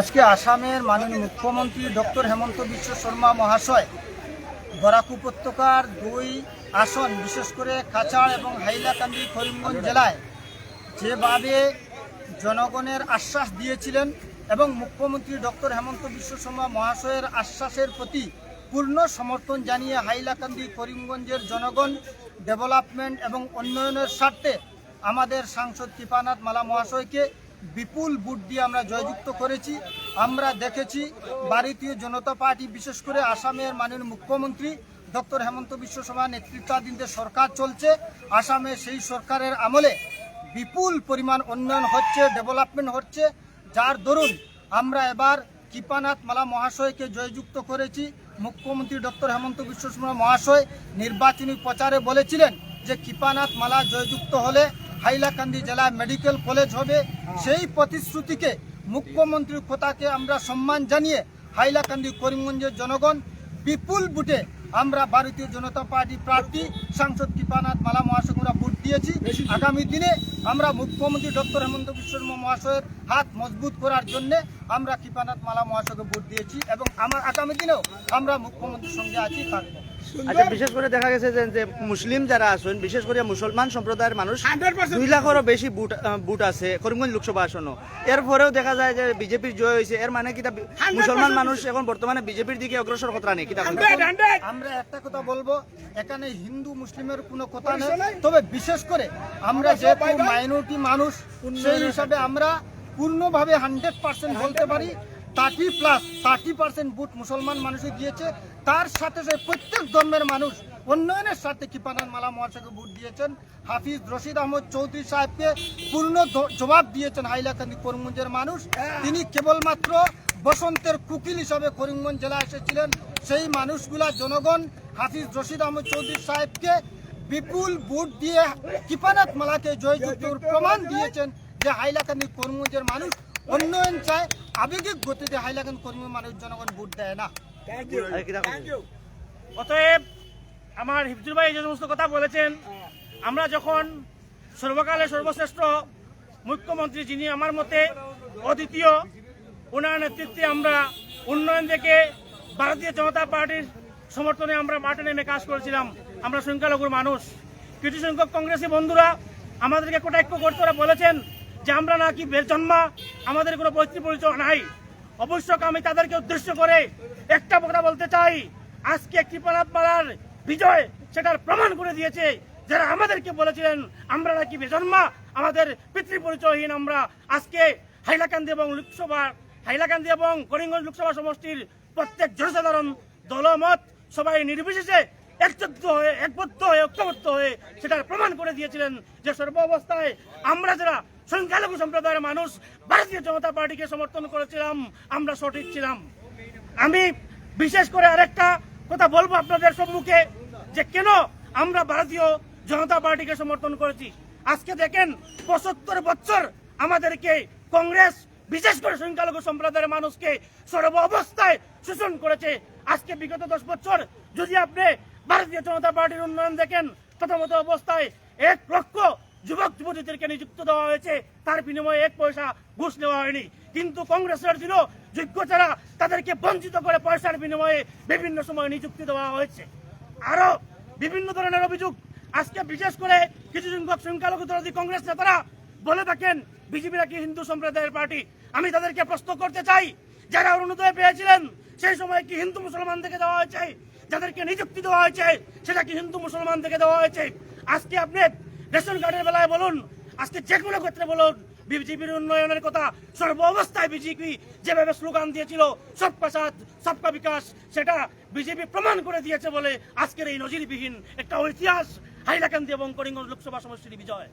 আজকে আসামের মাননীয় মুখ্যমন্ত্রী ডক্টর হেমন্ত বিশ্ব শর্মা মহাশয় বরাক উপত্যকার দুই আসন, বিশেষ করে কাছাড় এবং হাইলাকান্দি করিমগঞ্জ জেলায় যেভাবে জনগণের আশ্বাস দিয়েছিলেন এবং মুখ্যমন্ত্রী ডক্টর হেমন্ত বিশ্ব শর্মা মহাশয়ের আশ্বাসের প্রতি পূর্ণ সমর্থন জানিয়ে হাইলাকান্দি করিমগঞ্জের জনগণ, ডেভেলপমেন্ট এবং উন্নয়নের স্বার্থে আমাদের সাংসদ কৃপানাথ মালা মহাশয়কে বিপুল ভোট দিয়ে আমরা জয়যুক্ত করেছি। আমরা দেখেছি ভারতীয় জনতা পার্টি, বিশেষ করে আসামের মাননীয় মুখ্যমন্ত্রী ডক্টর হেমন্ত বিশ্ব শর্মা নেতৃত্বাধীন যে সরকার চলছে। আসামে সেই সরকারের আমলে বিপুল পরিমাণ উন্নয়ন হচ্ছে ডেভেলপমেন্ট হচ্ছে। যার দরুন আমরা এবার কৃপানাথ মালা মহাশয়কে জয়যুক্ত করেছি। মুখ্যমন্ত্রী ডক্টর হেমন্ত বিশ্ব শর্মা মহাশয় নির্বাচনী প্রচারে বলেছিলেন যে কৃপানাথ মালা জয়যুক্ত হলে হাইলাকান্দি জেলায় মেডিকেল কলেজ হবে। সেই প্রতিশ্রুতিকে মুখ্যমন্ত্রীর কথাকে আমরা সম্মান জানিয়ে হাইলাকান্দি করিমগঞ্জের জনগণ বিপুল বুটে আমরা ভারতীয় জনতা পার্টি প্রার্থী সাংসদ কৃপানাথ মালা মহাশয়কে ভোট দিয়েছি। আগামী দিনে আমরা মুখ্যমন্ত্রী ডক্টর হেমন্ত বিশ্ব মহাশয়ের হাত মজবুত করার জন্য আমরা কৃপানাথ মালা মহাশয়কে ভোট দিয়েছি এবং আমার আগামী দিনেও আমরা মুখ্যমন্ত্রীর সঙ্গে আছি থাকব। আচ্ছা বিশেষ করে দেখা গেছে যে যে মুসলিম যারা আছেন বিশেষ করে মুসলমান সম্প্রদায়ের মানুষ দুই লাখেরও বেশি বুট বুট আছে করিমগঞ্জ লোকসভা আসনও এর পরেও দেখা যায় যে বিজেপির জয় হয়েছে। এর মানে কিতা মুসলমান মানুষ এখন বর্তমানে বিজেপির দিকে অগ্রসর কথা নেই কিতা আমরা একটা কথা বলব এখানে হিন্দু মুসলিমের কোনো কথা নেই। তবে বিশেষ করে আমরা যেহেতু মাইনরিটি মানুষ সেই হিসাবে আমরা পূর্ণভাবে হান্ড্রেড পার্সেন্ট বলতে পারি। Thirty plus, thirty percent vote মুসলমান মানুষে দিয়েছে। তার সাথে সাথে প্রত্যেক ধর্মের মানুষ উন্নয়নের সাথে কৃপানাথ মালা মহাশয়কে ভোট দিয়েছেন। হাফিজ রশিদ আহমদ চৌধুরী সাহেবকে পূর্ণ জবাব দিয়েছেন হাইলাকান্দি করিমগঞ্জের মানুষ। তিনি কেবলমাত্র বসন্তের কুকিল হিসাবে করিমগঞ্জ জেলা এসেছিলেন। সেই মানুষগুলা জনগণ হাফিজ রশিদ আহমদ চৌধুরী সাহেবকে বিপুল ভোট দিয়ে কৃপানাথ মালাকে জয়যুক্তর প্রমাণ দিয়েছেন যে হাইলাকান্দি করিমগঞ্জের মানুষ উন্নয়ন চায় আবেগিক গতিতে হাইলাকান্দি করিমগঞ্জ মানুষ জনগণ ভোট দেয় না। অতএব আমার হিফজুল ভাই যে সমস্ত কথা বলেছেন আমরা যখন সর্বকালে সর্বশ্রেষ্ঠ মুখ্যমন্ত্রী যিনি আমার মতে অদ্বিতীয় ওনার নেতৃত্বে আমরা উন্নয়ন দেখে ভারতীয় জনতা পার্টির সমর্থনে আমরা মাঠে নেমে কাজ করেছিলাম। আমরা সংখ্যালঘুর মানুষ। কিছু সংখ্যক কংগ্রেসী বন্ধুরা আমাদেরকে কটাক্ষ করতে বলেছেন যে আমরা নাকি বেজন্মা আমাদের কোনো পৈতৃক পরিচয় নাই। অবশ্য আমি তাদেরকে উদ্দেশ্য করে একটা কথা বলতে চাই। আজকে কৃপানাথ পাড়ার বিজয় সেটার প্রমাণ করে দিয়েছে। যারা আমাদেরকে বলেছিলেন, আমরা নাকি বেজন্মা, আমাদের পিতৃ পরিচয়হীন আমরা। আজকে হাইলাকান্দি এবং লোকসভা, হাইলাকান্দি এবং করিমগঞ্জ লোকসভা সমষ্টির প্রত্যেক জনসাধারণ দলমত সবাই নির্বিশেষে একযুক্ত হয়ে, একবদ্ধ হয়ে, ঐক্যবদ্ধ হয়ে সেটার প্রমাণ করে দিয়েছিলেন যে সর্ব অবস্থায় আমরা যারা সংখ্যালঘু সম্প্রদায়ের মানুষ ভারতীয় জনতা পার্টিকে সমর্থন করেছিলাম, আমরা সঠিক ছিলাম। আমি বিশেষ করে আরেকটা কথা বলব আপনাদের সম্মুখে, যে কেন আমরা ভারতীয় জনতা পার্টিকে সমর্থন করেছি? আজকে দেখেন, পঁচাত্তর বছর আমাদেরকে কংগ্রেস, বিশেষ করে সংখ্যালঘু সম্প্রদায়ের মানুষকে সর্ব অবস্থায় শোষণ করেছে। আজকে বিগত দশ বছর যদি আপনি ভারতীয় জনতা পার্টির উন্নয়ন দেখেন, প্রথমত অবস্থায় এক লক্ষ যুবক যুবতীদেরকে নিযুক্ত দেওয়া হয়েছে। তার বিনিময়ে এক পয়সা ঘুষ নেওয়া হয়নি। কিন্তু কংগ্রেসের ছিল যোগ্য ছাড়া তাদেরকে বঞ্চিত করে পয়সার বিনিময়ে বিভিন্ন সময় নিযুক্তি দেওয়া হয়েছে। আরও বিভিন্ন ধরনের অভিযোগ। আজকে বিশেষ করে কিছু সংখ্যক সংখ্যালঘু দরদি কংগ্রেস নেতারা বলে থাকেন বিজেপি নাকি হিন্দু সম্প্রদায়ের পার্টি? আমি তাদেরকে প্রশ্ন করতে চাই, যারা অরুণোদয় পেয়েছিলেন, সেই সময় কি হিন্দু মুসলমান থেকে দেওয়া হয়েছে? যাদেরকে নিযুক্তি দেওয়া হয়েছে, সেটা কি হিন্দু মুসলমান থেকে দেওয়া হয়েছে? আজকে আপনি রেশন কার্ডের বেলায় বলুন, আজকে যে কোনো ক্ষেত্রে বলুন বিজেপির উন্নয়নের কথা সর্ব অবস্থায় বিজেপি যেভাবে স্লোগান দিয়েছিল, সবকা সাথ, সবকা বিকাশ, সেটা বিজেপি প্রমাণ করে দিয়েছে বলে আজকের এই নজিরবিহীন একটা ঐতিহাস হাইলাকান্দি এবং করিমগঞ্জ লোকসভা সমষ্টির বিজয়।